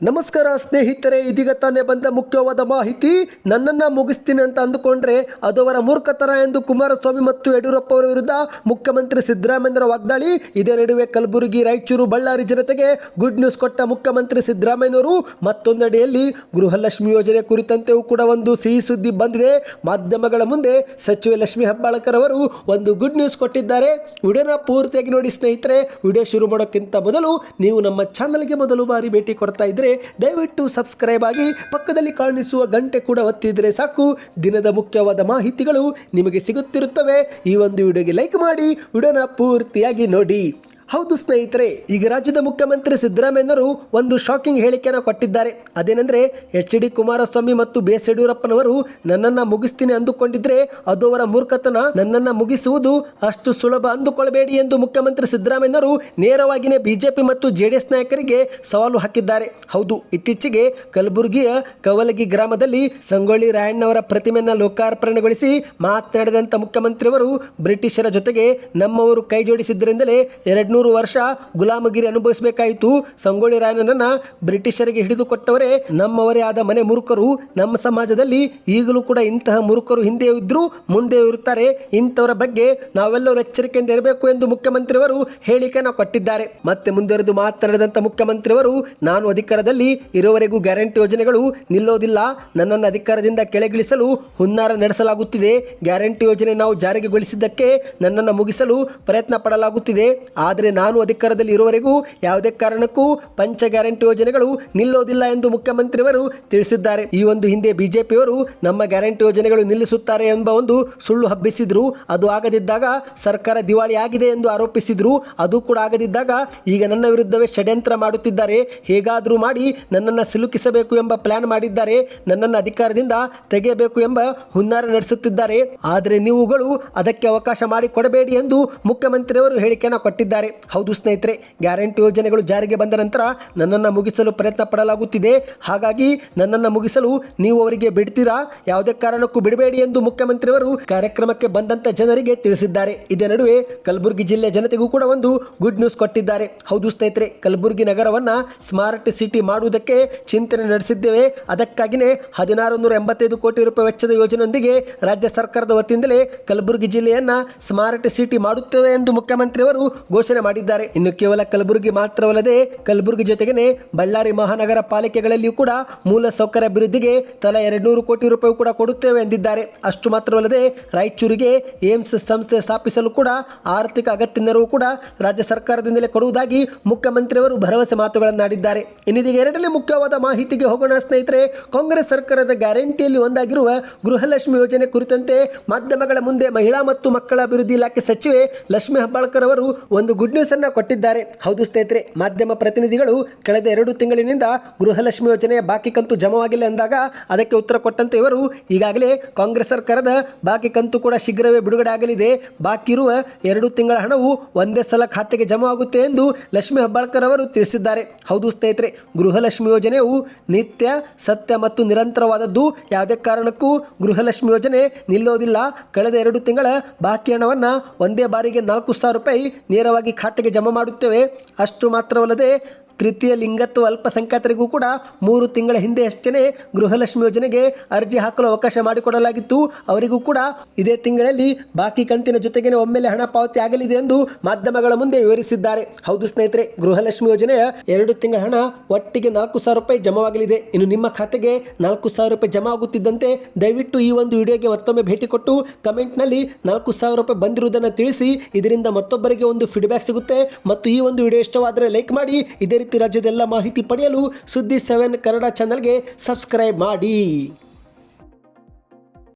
ನಮಸ್ಕಾರ ಸ್ನೇಹಿತರೆ, ಇದೀಗ ತಾನೇ ಬಂದ ಮುಖ್ಯವಾದ ಮಾಹಿತಿ. ನನ್ನನ್ನ ಮುಗಿಸ್ತೀನಿ ಅಂತ ಅಂದುಕೊಂಡ್ರೆ ಅದು ಅವರ ಮೂರ್ಖತನ ಎಂದು ಕುಮಾರಸ್ವಾಮಿ ಮತ್ತು ಯಡಿಯೂರಪ್ಪ ಅವರ ವಿರುದ್ಧ ಮುಖ್ಯಮಂತ್ರಿ ಸಿದ್ದರಾಮಯ್ಯರ ವಾಗ್ದಾಳಿ. ಇದೇ ನಡುವೆ ಕಲಬುರಗಿ, ರಾಯಚೂರು, ಬಳ್ಳಾರಿ ಜನತೆಗೆ ಗುಡ್ ನ್ಯೂಸ್ ಕೊಟ್ಟ ಮುಖ್ಯಮಂತ್ರಿ ಸಿದ್ದರಾಮಯ್ಯನವರು ಮತ್ತೊಂದೆಡೆಯಲ್ಲಿ ಗೃಹಲಕ್ಷ್ಮಿ ಯೋಜನೆ ಕುರಿತಂತೆಯೂ ಕೂಡ ಒಂದು ಸಿಹಿ ಸುದ್ದಿ ಬಂದಿದೆ. ಮಾಧ್ಯಮಗಳ ಮುಂದೆ ಸಚಿವೆ ಲಕ್ಷ್ಮಿ ಹೆಬ್ಬಾಳಕರ್ ಅವರು ಒಂದು ಗುಡ್ ನ್ಯೂಸ್ ಕೊಟ್ಟಿದ್ದಾರೆ. ವಿಡಿಯೋನ ಪೂರ್ತಿಯಾಗಿ ನೋಡಿ ಸ್ನೇಹಿತರೆ, ವಿಡಿಯೋ ಶುರು ಮಾಡೋಕ್ಕಿಂತ ಮೊದಲು ನೀವು ನಮ್ಮ ಚಾನಲ್ಗೆ ಮೊದಲು ಬಾರಿ ಭೇಟಿ ಕೊಡ್ತಾ ಇದ್ರೆ ದಯವಿಟ್ಟು ಸಬ್ಸ್ಕ್ರೈಬ್ ಆಗಿ ಪಕ್ಕದಲ್ಲಿ ಕಾಣಿಸುವ ಗಂಟೆ ಕೂಡ ಒತ್ತಿದರೆ ಸಾಕು. ದಿನದ ಮುಖ್ಯವಾದ ಮಾಹಿತಿಗಳು ನಿಮಗೆ ಸಿಗುತ್ತಿರುತ್ತವೆ. ಈ ಒಂದು ವಿಡಿಯೋಗೆ ಲೈಕ್ ಮಾಡಿ. ವಿಡಿಯೋನ ಪೂರ್ತಿಯಾಗಿ ನೋಡಿ. ಹೌದು ಸ್ನೇಹಿತರೆ, ಈಗ ರಾಜ್ಯದ ಮುಖ್ಯಮಂತ್ರಿ ಸಿದ್ದರಾಮಯ್ಯನವರು ಒಂದು ಶಾಕಿಂಗ್ ಹೇಳಿಕೆಯನ್ನು ಕೊಟ್ಟಿದ್ದಾರೆ. ಅದೇನೆಂದರೆ ಎಚ್ ಡಿ ಕುಮಾರಸ್ವಾಮಿ ಮತ್ತು ಬಿ ಎಸ್ ಯಡಿಯೂರಪ್ಪನವರು ನನ್ನನ್ನು ಮುಗಿಸ್ತೀನಿ ಅಂದುಕೊಂಡಿದ್ರೆ ಅದು ಅವರ ಮೂರ್ಖತನ. ನನ್ನನ್ನು ಮುಗಿಸುವುದು ಅಷ್ಟು ಸುಲಭ ಅಂದುಕೊಳ್ಳಬೇಡಿ ಎಂದು ಮುಖ್ಯಮಂತ್ರಿ ಸಿದ್ದರಾಮಯ್ಯನವರು ನೇರವಾಗಿಯೇ ಬಿಜೆಪಿ ಮತ್ತು ಜೆ ನಾಯಕರಿಗೆ ಸವಾಲು ಹಾಕಿದ್ದಾರೆ. ಹೌದು, ಇತ್ತೀಚೆಗೆ ಕಲಬುರಗಿಯ ಕವಲಗಿ ಗ್ರಾಮದಲ್ಲಿ ಸಂಗೊಳ್ಳಿ ರಾಯಣ್ಣವರ ಪ್ರತಿಮೆಯನ್ನು ಲೋಕಾರ್ಪಣೆಗೊಳಿಸಿ ಮಾತನಾಡಿದಂಥ ಮುಖ್ಯಮಂತ್ರಿಯವರು ಬ್ರಿಟಿಷರ ಜೊತೆಗೆ ನಮ್ಮವರು ಕೈ ಜೋಡಿಸಿದ್ದರಿಂದಲೇ ಎರಡು ನೂರು ವರ್ಷ ಗುಲಾಮಗಿರಿ ಅನುಭವಿಸಬೇಕಾಯಿತು. ಸಂಗೊಳ್ಳಿ ರಾಯಣ್ಣನನ್ನ ಬ್ರಿಟಿಷರಿಗೆ ಹಿಡಿದುಕೊಟ್ಟವರೇ ನಮ್ಮವರೇ ಆದ ಮನೆ ಮುರುಕರು. ನಮ್ಮ ಸಮಾಜದಲ್ಲಿ ಈಗಲೂ ಕೂಡ ಇಂತಹ ಮುರುಕರು ಹಿಂದೆ ಇದ್ರೂ ಮುಂದೆ ಇರುತ್ತಾರೆ ಇಂಥವರ ಬಗ್ಗೆ ನಾವೆಲ್ಲರೂ ಎಚ್ಚರಿಕೆಯಿಂದ ಇರಬೇಕು ಎಂದು ಮುಖ್ಯಮಂತ್ರಿಯವರು ಹೇಳಿಕೆಯನ್ನು ಕೊಟ್ಟಿದ್ದಾರೆ. ಮತ್ತೆ ಮುಂದುವರೆದು ಮಾತನಾಡಿದಂಥ ಮುಖ್ಯಮಂತ್ರಿಯವರು, ನಾನು ಅಧಿಕಾರದಲ್ಲಿ ಇರುವವರೆಗೂ ಗ್ಯಾರಂಟಿ ಯೋಜನೆಗಳು ನಿಲ್ಲೋದಿಲ್ಲ. ನನ್ನನ್ನು ಅಧಿಕಾರದಿಂದ ಕೆಳಗಿಳಿಸಲು ಹುನ್ನಾರ ನಡೆಸಲಾಗುತ್ತಿದೆ. ಗ್ಯಾರಂಟಿ ಯೋಜನೆ ನಾವು ಜಾರಿಗೆಗೊಳಿಸಿದ್ದಕ್ಕೆ ನನ್ನನ್ನು ಮುಗಿಸಲು ಪ್ರಯತ್ನ ಪಡಲಾಗುತ್ತಿದೆ. ಆದರೆ ನಾನು ಅಧಿಕಾರದಲ್ಲಿ ಇರುವವರೆಗೂ ಯಾವುದೇ ಕಾರಣಕ್ಕೂ ಪಂಚ ಗ್ಯಾರಂಟಿ ಯೋಜನೆಗಳು ನಿಲ್ಲೋದಿಲ್ಲ ಎಂದು ಮುಖ್ಯಮಂತ್ರಿಯವರು ತಿಳಿಸಿದ್ದಾರೆ. ಈ ಒಂದು ಹಿಂದೆ ಬಿಜೆಪಿಯವರು ನಮ್ಮ ಗ್ಯಾರಂಟಿ ಯೋಜನೆಗಳು ನಿಲ್ಲಿಸುತ್ತಾರೆ ಎಂಬ ಒಂದು ಸುಳ್ಳು ಹಬ್ಬಿಸಿದ್ರು. ಅದು ಆಗದಿದ್ದಾಗ ಸರ್ಕಾರ ದಿವಾಳಿ ಆಗಿದೆ ಎಂದು ಆರೋಪಿಸಿದ್ರು. ಅದು ಕೂಡ ಆಗದಿದ್ದಾಗ ಈಗ ನನ್ನ ವಿರುದ್ಧವೇ ಷಡ್ಯಂತ್ರ ಮಾಡುತ್ತಿದ್ದಾರೆ. ಹೇಗಾದರೂ ಮಾಡಿ ನನ್ನನ್ನು ಸಿಲುಕಿಸಬೇಕು ಎಂಬ ಪ್ಲಾನ್ ಮಾಡಿದ್ದಾರೆ. ನನ್ನನ್ನು ಅಧಿಕಾರದಿಂದ ತೆಗೆಯಬೇಕು ಎಂಬ ಹುನ್ನಾರ ನಡೆಸುತ್ತಿದ್ದಾರೆ. ಆದರೆ ನೀವುಗಳು ಅದಕ್ಕೆ ಅವಕಾಶ ಮಾಡಿಕೊಡಬೇಡಿ ಎಂದು ಮುಖ್ಯಮಂತ್ರಿಯವರು ಹೇಳಿಕೆಯನ್ನು ಕೊಟ್ಟಿದ್ದಾರೆ. ಹೌದು ಸ್ನೇಹಿತರೆ, ಗ್ಯಾರಂಟಿ ಯೋಜನೆಗಳು ಜಾರಿಗೆ ಬಂದ ನಂತರ ನನ್ನನ್ನು ಮುಗಿಸಲು ಪ್ರಯತ್ನ ಪಡಲಾಗುತ್ತಿದೆ. ಹಾಗಾಗಿ ನನ್ನನ್ನು ಮುಗಿಸಲು ನೀವು ಅವರಿಗೆ ಬಿಡ್ತೀರಾ? ಯಾವುದೇ ಕಾರಣಕ್ಕೂ ಬಿಡಬೇಡಿ ಎಂದು ಮುಖ್ಯಮಂತ್ರಿಯವರು ಕಾರ್ಯಕ್ರಮಕ್ಕೆ ಬಂದಂತ ಜನರಿಗೆ ತಿಳಿಸಿದ್ದಾರೆ. ಇದೇ ನಡುವೆ ಕಲಬುರಗಿ ಜಿಲ್ಲೆ ಜನತೆಗೂ ಕೂಡ ಒಂದು ಗುಡ್ ನ್ಯೂಸ್ ಕೊಟ್ಟಿದ್ದಾರೆ. ಹೌದು ಸ್ನೇಹಿತರೆ, ಕಲಬುರಗಿ ನಗರವನ್ನ ಸ್ಮಾರ್ಟ್ ಸಿಟಿ ಮಾಡುವುದಕ್ಕೆ ಚಿಂತನೆ ನಡೆಸಿದ್ದೇವೆ. ಅದಕ್ಕಾಗಿಯೇ ಹದಿನಾರು ಕೋಟಿ ರೂಪಾಯಿ ವೆಚ್ಚದ ಯೋಜನೆಯೊಂದಿಗೆ ರಾಜ್ಯ ಸರ್ಕಾರದ ವತಿಯಿಂದಲೇ ಕಲಬುರಗಿ ಜಿಲ್ಲೆಯನ್ನ ಸ್ಮಾರ್ಟ್ ಸಿಟಿ ಮಾಡುತ್ತೇವೆ ಎಂದು ಮುಖ್ಯಮಂತ್ರಿಯವರು ಘೋಷಣೆ ಮಾಡಿದ್ದಾರೆ. ಇನ್ನು ಕೇವಲ ಕಲಬುರಗಿ ಮಾತ್ರವಲ್ಲದೆ ಕಲಬುರಗಿ ಜೊತೆಗೇನೆ ಬಳ್ಳಾರಿ ಮಹಾನಗರ ಪಾಲಿಕೆಗಳಲ್ಲಿಯೂ ಕೂಡ ಮೂಲ ಸೌಕರ್ಯ ಅಭಿವೃದ್ಧಿಗೆ ತಲಾ ಎರಡ್ನೂರು ಕೋಟಿ ರೂಪಾಯಿ ಕೂಡ ಕೊಡುತ್ತೇವೆ ಎಂದಿದ್ದಾರೆ. ಅಷ್ಟು ಮಾತ್ರವಲ್ಲದೆ ರಾಯಚೂರಿಗೆ ಏಮ್ಸ್ ಸಂಸ್ಥೆ ಸ್ಥಾಪಿಸಲು ಕೂಡ ಆರ್ಥಿಕ ಅಗತ್ಯ ನೆರವು ಕೂಡ ರಾಜ್ಯ ಸರ್ಕಾರದಿಂದಲೇ ಕೊಡುವುದಾಗಿ ಮುಖ್ಯಮಂತ್ರಿಯವರು ಭರವಸೆ ಮಾತುಗಳನ್ನಾಡಿದ್ದಾರೆ. ಇನ್ನಿದೀಗ ಎರಡನೇ ಮುಖ್ಯವಾದ ಮಾಹಿತಿಗೆ ಹೋಗೋಣ ಸ್ನೇಹಿತರೆ, ಕಾಂಗ್ರೆಸ್ ಸರ್ಕಾರದ ಗ್ಯಾರಂಟಿಯಲ್ಲಿ ಒಂದಾಗಿರುವ ಗೃಹಲಕ್ಷ್ಮಿ ಯೋಜನೆ ಕುರಿತಂತೆ ಮಾಧ್ಯಮಗಳ ಮುಂದೆ ಮಹಿಳಾ ಮತ್ತು ಮಕ್ಕಳ ಅಭಿವೃದ್ಧಿ ಇಲಾಖೆ ಸಚಿವೆ ಲಕ್ಷ್ಮಿ ಹೆಬ್ಬಾಳ್ಕರ್ ಅವರು ಒಂದು ಗುಡ್ ಕೊಟ್ಟಿದ್ದಾರೆ. ಹೌದು ಸ್ನೇಹಿತರೆ, ಮಾಧ್ಯಮ ಪ್ರತಿನಿಧಿಗಳು ಕಳೆದ ಎರಡು ತಿಂಗಳಿನಿಂದ ಗೃಹಲಕ್ಷ್ಮಿ ಯೋಜನೆಯ ಬಾಕಿ ಕಂತು ಜಮವಾಗಿಲ್ಲ ಎಂದಾಗ ಅದಕ್ಕೆ ಉತ್ತರ ಕೊಟ್ಟಂತೆ ಇವರು, ಈಗಾಗಲೇ ಕಾಂಗ್ರೆಸ್ ಸರ್ಕಾರದ ಬಾಕಿ ಕಂತು ಕೂಡ ಶೀಘ್ರವೇ ಬಿಡುಗಡೆ ಆಗಲಿದೆ. ಬಾಕಿ ಇರುವ ಎರಡು ತಿಂಗಳ ಹಣವು ಒಂದೇ ಸಲ ಖಾತೆಗೆ ಜಮಾ ಆಗುತ್ತೆ ಎಂದು ಲಕ್ಷ್ಮಿ ಹೆಬ್ಬಾಳ್ಕರ್ ಅವರು ತಿಳಿಸಿದ್ದಾರೆ. ಹೌದು ಸ್ನೇಹಿತರೆ, ಗೃಹಲಕ್ಷ್ಮಿ ಯೋಜನೆಯು ನಿತ್ಯ, ಸತ್ಯ ಮತ್ತು ನಿರಂತರವಾದದ್ದು. ಯಾವುದೇ ಕಾರಣಕ್ಕೂ ಗೃಹಲಕ್ಷ್ಮಿ ಯೋಜನೆ ನಿಲ್ಲೋದಿಲ್ಲ. ಕಳೆದ ಎರಡು ತಿಂಗಳ ಬಾಕಿ ಹಣವನ್ನು ಒಂದೇ ಬಾರಿಗೆ ನಾಲ್ಕು ಸಾವಿರ ರೂಪಾಯಿ ನೇರವಾಗಿ ಖಾತೆಗೆ ಜಮಾ ಮಾಡುತ್ತೇವೆ. ಅಷ್ಟು ಮಾತ್ರವಲ್ಲದೆ ತೃತೀಯ ಲಿಂಗತ್ವ ಅಲ್ಪಸಂಖ್ಯಾತರಿಗೂ ಕೂಡ ಮೂರು ತಿಂಗಳ ಹಿಂದೆ ಅಷ್ಟೇ ಗೃಹಲಕ್ಷ್ಮಿ ಯೋಜನೆಗೆ ಅರ್ಜಿ ಹಾಕಲು ಅವಕಾಶ ಮಾಡಿಕೊಡಲಾಗಿತ್ತು. ಅವರಿಗೂ ಕೂಡ ಇದೇ ತಿಂಗಳಲ್ಲಿ ಬಾಕಿ ಕಂತಿನ ಜೊತೆಗೆ ಒಮ್ಮೆಲೆ ಹಣ ಪಾವತಿ ಆಗಲಿದೆ ಎಂದು ಮಾಧ್ಯಮಗಳ ಮುಂದೆ ವಿವರಿಸಿದ್ದಾರೆ. ಹೌದು ಸ್ನೇಹಿತರೆ, ಗೃಹಲಕ್ಷ್ಮಿ ಯೋಜನೆಯ ಎರಡು ತಿಂಗಳ ಹಣ ಒಟ್ಟಿಗೆ ನಾಲ್ಕು ಸಾವಿರ ರೂಪಾಯಿ ಜಮಾವಾಗಲಿದೆ. ಇನ್ನು ನಿಮ್ಮ ಖಾತೆಗೆ ನಾಲ್ಕು ಸಾವಿರ ರೂಪಾಯಿ ಜಮಾ ಆಗುತ್ತಿದ್ದಂತೆ ದಯವಿಟ್ಟು ಈ ಒಂದು ವಿಡಿಯೋಗೆ ಮತ್ತೊಮ್ಮೆ ಭೇಟಿ ಕೊಟ್ಟು ಕಮೆಂಟ್ನಲ್ಲಿ ನಾಲ್ಕು ಸಾವಿರ ರೂಪಾಯಿ ಬಂದಿರುವುದನ್ನು ತಿಳಿಸಿ. ಇದರಿಂದ ಮತ್ತೊಬ್ಬರಿಗೆ ಒಂದು ಫೀಡ್ಬ್ಯಾಕ್ ಸಿಗುತ್ತೆ. ಮತ್ತು ಈ ಒಂದು ವಿಡಿಯೋ ಇಷ್ಟವಾದರೆ ಲೈಕ್ ಮಾಡಿ. ಇದೇ ರೀತಿ ರಾಜ್ಯದೆಲ್ಲ ಮಾಹಿತಿ ಪಡೆಯಲು ಸುದ್ದಿ ಸೆವೆನ್ ಕನ್ನಡ ಚಾನಲ್ಗೆ ಸಬ್ಸ್ಕ್ರೈಬ್ ಮಾಡಿ.